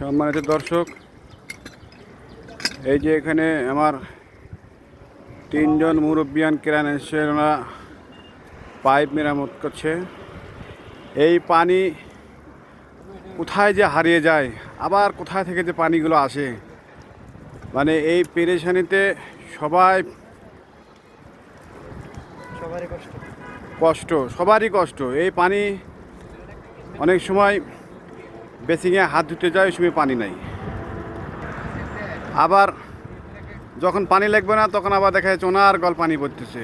সম্মানিত দর্শক এই যে এখানে আমার তিনজন মুরব্বিয়ান কেরান এসে ওরা পাইপ মেরামত করছে। এই পানি কোথায় যে হারিয়ে যায় আবার কোথায় থেকে যে পানিগুলো আসে মানে এই পেরেশানিতে সবাই সবারই কষ্ট। কষ্ট সবারই কষ্ট। এই পানি অনেক সময় বেসিংয়ে হাত ধুতে যায়, ওই সময় পানি নাই। আবার যখন পানি লাগবে না, তখন আবার দেখা যাচ্ছে ওনার গল পানি পড়তেছে।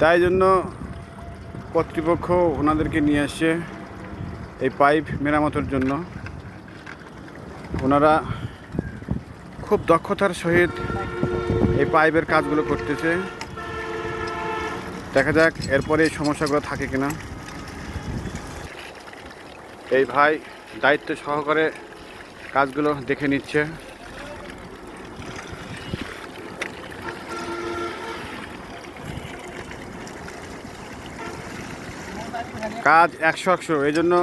তাই জন্য কর্তৃপক্ষ ওনাদেরকে নিয়ে আসছে এই পাইপ মেরামতের জন্য। ওনারা খুব দক্ষতার সহিত এই পাইপের কাজগুলো করতেছে। দেখা যাক এরপরে এই সমস্যাগুলো থাকে কিনা। এই ভাই দায়িত্ব সহকারে কাজগুলো দেখে নিচ্ছে। কাজ একশো একশো, এই জন্য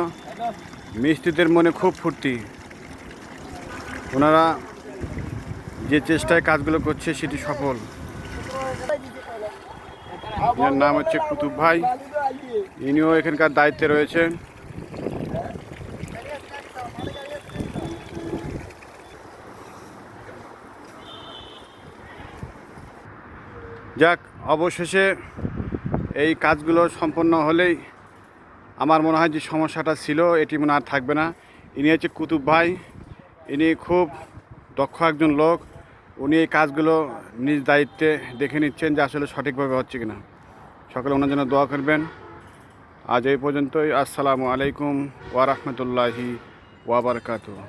মিস্ত্রিদের মনে খুব ফুর্তি। ওনারা যে চেষ্টায় কাজগুলো করছে সেটি সফল। নাম হচ্ছে কুতুব ভাই। ইনিও এখানকার দায়িত্বে রয়েছেন যাক, অবশেষে এই কাজগুলো সম্পন্ন হলেই আমার মনে হয় যে সমস্যাটা ছিল, এটি মনে আর থাকবে না। ইনি হচ্ছে কুতুব ভাই। ইনি খুব দক্ষ একজন লোক। উনি এই কাজগুলো নিজ দায়িত্বে দেখে নিচ্ছেন যে আসলে সঠিকভাবে হচ্ছে কিনা। সকলে ওনার জন্য দোয়া করবেন। আজ এই পর্যন্তই। আসসালামু আলাইকুম ওয়া রাহমাতুল্লাহি ওয়া বারাকাতুহু।